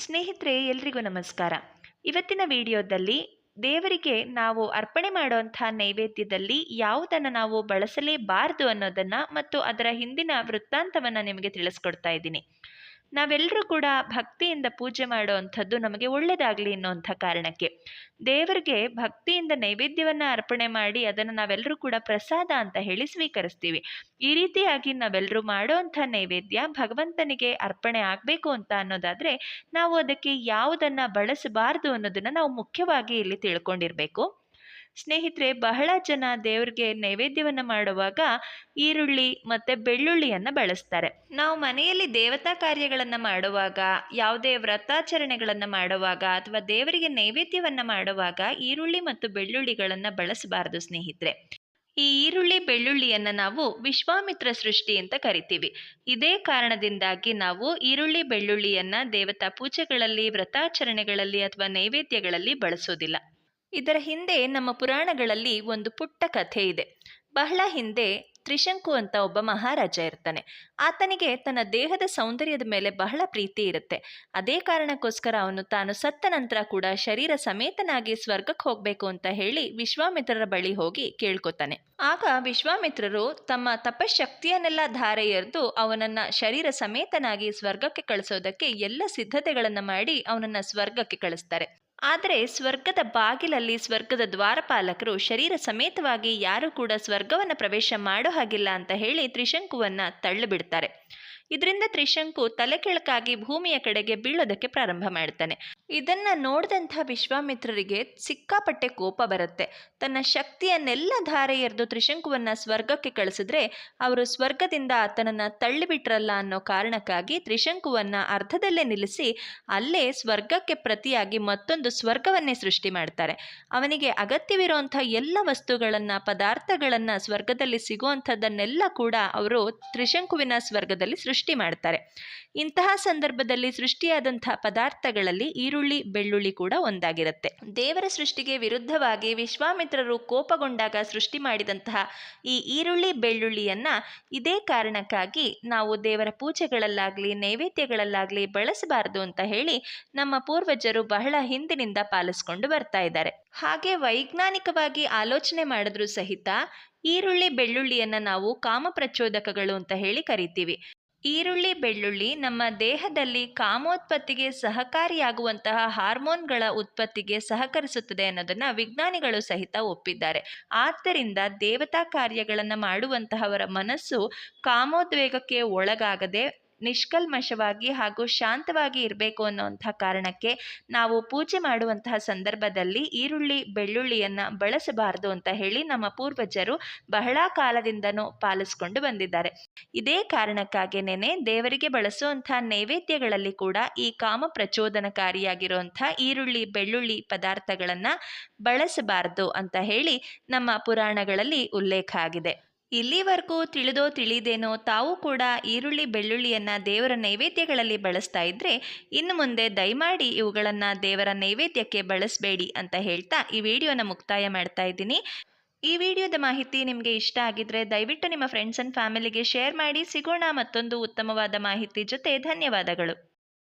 ಸ್ನೇಹಿತರೆ, ಎಲ್ರಿಗೂ ನಮಸ್ಕಾರ. ಇವತ್ತಿನ ವಿಡಿಯೋದಲ್ಲಿ ದೇವರಿಗೆ ನಾವು ಅರ್ಪಣೆ ಮಾಡುವಂತಹ ನೈವೇದ್ಯದಲ್ಲಿ ಯಾವುದನ್ನು ನಾವು ಬಳಸಲೇಬಾರದು ಅನ್ನೋದನ್ನು ಮತ್ತು ಅದರ ಹಿಂದಿನ ವೃತ್ತಾಂತವನ್ನು ನಿಮಗೆ ತಿಳಿಸ್ಕೊಡ್ತಾ ಇದ್ದೀನಿ. ನಾವೆಲ್ಲರೂ ಕೂಡ ಭಕ್ತಿಯಿಂದ ಪೂಜೆ ಮಾಡುವಂಥದ್ದು ನಮಗೆ ಒಳ್ಳೆಯದಾಗಲಿ ಅನ್ನೋಂಥ ಕಾರಣಕ್ಕೆ. ದೇವರಿಗೆ ಭಕ್ತಿಯಿಂದ ನೈವೇದ್ಯವನ್ನು ಅರ್ಪಣೆ ಮಾಡಿ ಅದನ್ನು ನಾವೆಲ್ಲರೂ ಕೂಡ ಪ್ರಸಾದ ಅಂತ ಹೇಳಿ ಸ್ವೀಕರಿಸ್ತೀವಿ. ಈ ರೀತಿಯಾಗಿ ನಾವೆಲ್ಲರೂ ಮಾಡುವಂಥ ನೈವೇದ್ಯ ಭಗವಂತನಿಗೆ ಅರ್ಪಣೆ ಆಗಬೇಕು ಅಂತ ಅನ್ನೋದಾದರೆ ನಾವು ಅದಕ್ಕೆ ಯಾವುದನ್ನು ಬಳಸಬಾರದು ಅನ್ನೋದನ್ನು ನಾವು ಮುಖ್ಯವಾಗಿ ಇಲ್ಲಿ ತಿಳ್ಕೊಂಡಿರಬೇಕು. ಸ್ನೇಹಿತರೆ, ಬಹಳ ಜನ ದೇವರಿಗೆ ನೈವೇದ್ಯವನ್ನು ಮಾಡುವಾಗ ಈರುಳ್ಳಿ ಮತ್ತು ಬೆಳ್ಳುಳ್ಳಿಯನ್ನು ಬಳಸ್ತಾರೆ. ನಾವು ಮನೆಯಲ್ಲಿ ದೇವತಾ ಕಾರ್ಯಗಳನ್ನು ಮಾಡುವಾಗ, ಯಾವುದೇ ವ್ರತಾಚರಣೆಗಳನ್ನು ಮಾಡುವಾಗ ಅಥವಾ ದೇವರಿಗೆ ನೈವೇದ್ಯವನ್ನು ಮಾಡುವಾಗ ಈರುಳ್ಳಿ ಮತ್ತು ಬೆಳ್ಳುಳ್ಳಿಗಳನ್ನು ಬಳಸಬಾರದು ಸ್ನೇಹಿತರೆ. ಈ ಈರುಳ್ಳಿ, ಬೆಳ್ಳುಳ್ಳಿಯನ್ನು ನಾವು ವಿಶ್ವಾಮಿತ್ರ ಸೃಷ್ಟಿ ಅಂತ ಕರಿತೀವಿ. ಇದೇ ಕಾರಣದಿಂದಾಗಿ ನಾವು ಈರುಳ್ಳಿ, ಬೆಳ್ಳುಳ್ಳಿಯನ್ನು ದೇವತಾ ಪೂಜೆಗಳಲ್ಲಿ, ವ್ರತಾಚರಣೆಗಳಲ್ಲಿ ಅಥವಾ ನೈವೇದ್ಯಗಳಲ್ಲಿ ಬಳಸೋದಿಲ್ಲ. ಇದರ ಹಿಂದೆ ನಮ್ಮ ಪುರಾಣಗಳಲ್ಲಿ ಒಂದು ಪುಟ್ಟ ಕಥೆ ಇದೆ. ಬಹಳ ಹಿಂದೆ ತ್ರಿಶಂಕು ಅಂತ ಒಬ್ಬ ಮಹಾರಾಜ ಇರ್ತಾನೆ. ಆತನಿಗೆ ತನ್ನ ದೇಹದ ಸೌಂದರ್ಯದ ಮೇಲೆ ಬಹಳ ಪ್ರೀತಿ ಇರುತ್ತೆ. ಅದೇ ಕಾರಣಕ್ಕೋಸ್ಕರ ಅವನು ತಾನು ಸತ್ತ ನಂತರ ಕೂಡ ಶರೀರ ಸಮೇತನಾಗಿ ಸ್ವರ್ಗಕ್ಕೆ ಹೋಗಬೇಕು ಅಂತ ಹೇಳಿ ವಿಶ್ವಾಮಿತ್ರರ ಬಳಿ ಹೋಗಿ ಕೇಳ್ಕೊತಾನೆ. ಆಗ ವಿಶ್ವಾಮಿತ್ರರು ತಮ್ಮ ತಪಶಕ್ತಿಯನ್ನೆಲ್ಲ ಧಾರೆ ಎರೆದು ಅವನನ್ನ ಶರೀರ ಸಮೇತನಾಗಿ ಸ್ವರ್ಗಕ್ಕೆ ಕಳಿಸೋದಕ್ಕೆ ಎಲ್ಲ ಸಿದ್ಧತೆಗಳನ್ನು ಮಾಡಿ ಅವನನ್ನ ಸ್ವರ್ಗಕ್ಕೆ ಕಳಿಸ್ತಾರೆ. ಆದರೆ ಸ್ವರ್ಗದ ಬಾಗಿಲಲ್ಲಿ ಸ್ವರ್ಗದ ದ್ವಾರಪಾಲಕರು ಶರೀರ ಸಮೇತವಾಗಿ ಯಾರೂ ಕೂಡ ಸ್ವರ್ಗವನ್ನು ಪ್ರವೇಶ ಮಾಡೋ ಹಾಗಿಲ್ಲ ಅಂತ ಹೇಳಿ ತ್ರಿಶಂಕುವನ್ನು ತಳ್ಳಿಬಿಡ್ತಾರೆ. ಇದರಿಂದ ತ್ರಿಶಂಕು ತಲೆ ಕೆಳಕಾಗಿ ಭೂಮಿಯ ಕಡೆಗೆ ಬೀಳೋದಕ್ಕೆ ಪ್ರಾರಂಭ ಮಾಡ್ತಾನೆ. ಇದನ್ನ ನೋಡಿದಂಥ ವಿಶ್ವಾಮಿತ್ರರಿಗೆ ಸಿಕ್ಕಾಪಟ್ಟೆ ಕೋಪ ಬರುತ್ತೆ. ತನ್ನ ಶಕ್ತಿಯನ್ನೆಲ್ಲ ಧಾರೆ ಎರೆದು ತ್ರಿಶಂಕುವನ್ನ ಸ್ವರ್ಗಕ್ಕೆ ಕಳಿಸಿದ್ರೆ ಅವರು ಸ್ವರ್ಗದಿಂದ ಆತನನ್ನ ತಳ್ಳಿಬಿಟ್ರಲ್ಲ ಅನ್ನೋ ಕಾರಣಕ್ಕಾಗಿ ತ್ರಿಶಂಕುವನ್ನ ಅರ್ಧದಲ್ಲೇ ನಿಲ್ಲಿಸಿ ಅಲ್ಲೇ ಸ್ವರ್ಗಕ್ಕೆ ಪ್ರತಿಯಾಗಿ ಮತ್ತೊಂದು ಸ್ವರ್ಗವನ್ನೇ ಸೃಷ್ಟಿ ಮಾಡ್ತಾರೆ. ಅವನಿಗೆ ಅಗತ್ಯವಿರುವಂಥ ಎಲ್ಲ ವಸ್ತುಗಳನ್ನು, ಪದಾರ್ಥಗಳನ್ನು ಸ್ವರ್ಗದಲ್ಲಿ ಸಿಗುವಂಥದ್ದನ್ನೆಲ್ಲ ಕೂಡ ಅವರು ತ್ರಿಶಂಕುವಿನ ಸ್ವರ್ಗದಲ್ಲಿ ಸೃಷ್ಟಿ ಮಾಡ್ತಾರೆ. ಇಂತಹ ಸಂದರ್ಭದಲ್ಲಿ ಸೃಷ್ಟಿಯಾದಂತಹ ಪದಾರ್ಥಗಳಲ್ಲಿ ಈರುಳ್ಳಿ, ಬೆಳ್ಳುಳ್ಳಿ ಕೂಡ ಒಂದಾಗಿರುತ್ತೆ. ದೇವರ ಸೃಷ್ಟಿಗೆ ವಿರುದ್ಧವಾಗಿ ವಿಶ್ವಾಮಿತ್ರರು ಕೋಪಗೊಂಡಾಗ ಸೃಷ್ಟಿ ಮಾಡಿದಂತಹ ಈ ಈರುಳ್ಳಿ, ಬೆಳ್ಳುಳ್ಳಿಯನ್ನ ಇದೇ ಕಾರಣಕ್ಕಾಗಿ ನಾವು ದೇವರ ಪೂಜೆಗಳಲ್ಲಾಗಲಿ, ನೈವೇದ್ಯಗಳಲ್ಲಾಗಲಿ ಬಳಸಬಾರದು ಅಂತ ಹೇಳಿ ನಮ್ಮ ಪೂರ್ವಜರು ಬಹಳ ಹಿಂದಿನಿಂದ ಪಾಲಿಸ್ಕೊಂಡು ಬರ್ತಾ ಇದ್ದಾರೆ. ಹಾಗೆ ವೈಜ್ಞಾನಿಕವಾಗಿ ಆಲೋಚನೆ ಮಾಡಿದ್ರು ಸಹಿತ ಈರುಳ್ಳಿ, ಬೆಳ್ಳುಳ್ಳಿಯನ್ನು ನಾವು ಕಾಮಪ್ರಚೋದಕಗಳು ಅಂತ ಹೇಳಿ ಕರಿತೀವಿ. ಈರುಳ್ಳಿ, ಬೆಳ್ಳುಳ್ಳಿ ನಮ್ಮ ದೇಹದಲ್ಲಿ ಕಾಮೋತ್ಪತ್ತಿಗೆ ಸಹಕಾರಿಯಾಗುವಂತಹ ಹಾರ್ಮೋನ್ಗಳ ಉತ್ಪತ್ತಿಗೆ ಸಹಕರಿಸುತ್ತದೆ ಅನ್ನೋದನ್ನ ವಿಜ್ಞಾನಿಗಳು ಸಹಿತ ಒಪ್ಪಿದ್ದಾರೆ. ಆದ್ದರಿಂದ ದೇವತಾ ಕಾರ್ಯಗಳನ್ನು ಮಾಡುವಂತಹವರ ಮನಸ್ಸು ಕಾಮೋದ್ವೇಗಕ್ಕೆ ಒಳಗಾಗದೆ ನಿಷ್ಕಲ್ಮಶವಾಗಿ ಹಾಗೂ ಶಾಂತವಾಗಿ ಇರಬೇಕು ಅನ್ನುವಂತಹ ಕಾರಣಕ್ಕೆ ನಾವು ಪೂಜೆ ಮಾಡುವಂತಹ ಸಂದರ್ಭದಲ್ಲಿ ಈರುಳ್ಳಿ, ಬೆಳ್ಳುಳ್ಳಿಯನ್ನು ಬಳಸಬಾರದು ಅಂತ ಹೇಳಿ ನಮ್ಮ ಪೂರ್ವಜರು ಬಹಳ ಕಾಲದಿಂದನೂ ಪಾಲಿಸ್ಕೊಂಡು ಬಂದಿದ್ದಾರೆ. ಇದೇ ಕಾರಣಕ್ಕಾಗಿನೇ ದೇವರಿಗೆ ಬಳಸುವಂಥ ನೈವೇದ್ಯಗಳಲ್ಲಿ ಕೂಡ ಈ ಕಾಮ ಪ್ರಚೋದನಕಾರಿಯಾಗಿರುವಂಥ ಈರುಳ್ಳಿ, ಬೆಳ್ಳುಳ್ಳಿ ಪದಾರ್ಥಗಳನ್ನು ಬಳಸಬಾರದು ಅಂತ ಹೇಳಿ ನಮ್ಮ ಪುರಾಣಗಳಲ್ಲಿ ಉಲ್ಲೇಖ ಆಗಿದೆ. ಇಲ್ಲಿವರೆಗೂ ತಿಳಿದೋ ತಿಳಿದೇನೋ ತಾವು ಕೂಡ ಈರುಳ್ಳಿ ಬೆಳ್ಳುಳ್ಳಿಯನ್ನು ದೇವರ ನೈವೇದ್ಯಗಳಲ್ಲಿ ಬಳಸ್ತಾ ಇದ್ದರೆ ಇನ್ನು ಮುಂದೆ ದಯಮಾಡಿ ಇವುಗಳನ್ನು ದೇವರ ನೈವೇದ್ಯಕ್ಕೆ ಬಳಸಬೇಡಿ ಅಂತ ಹೇಳ್ತಾ ಈ ವಿಡಿಯೋನ ಮುಕ್ತಾಯ ಮಾಡ್ತಾ ಇದ್ದೀನಿ. ಈ ವಿಡಿಯೋದ ಮಾಹಿತಿ ನಿಮಗೆ ಇಷ್ಟ ಆಗಿದ್ರೆ ದಯವಿಟ್ಟು ನಿಮ್ಮ ಫ್ರೆಂಡ್ಸ್ ಆ್ಯಂಡ್ ಫ್ಯಾಮಿಲಿಗೆ ಶೇರ್ ಮಾಡಿ ಸಿಗೋಣ ಮತ್ತೊಂದು ಉತ್ತಮವಾದ ಮಾಹಿತಿ ಜೊತೆ ಧನ್ಯವಾದಗಳು.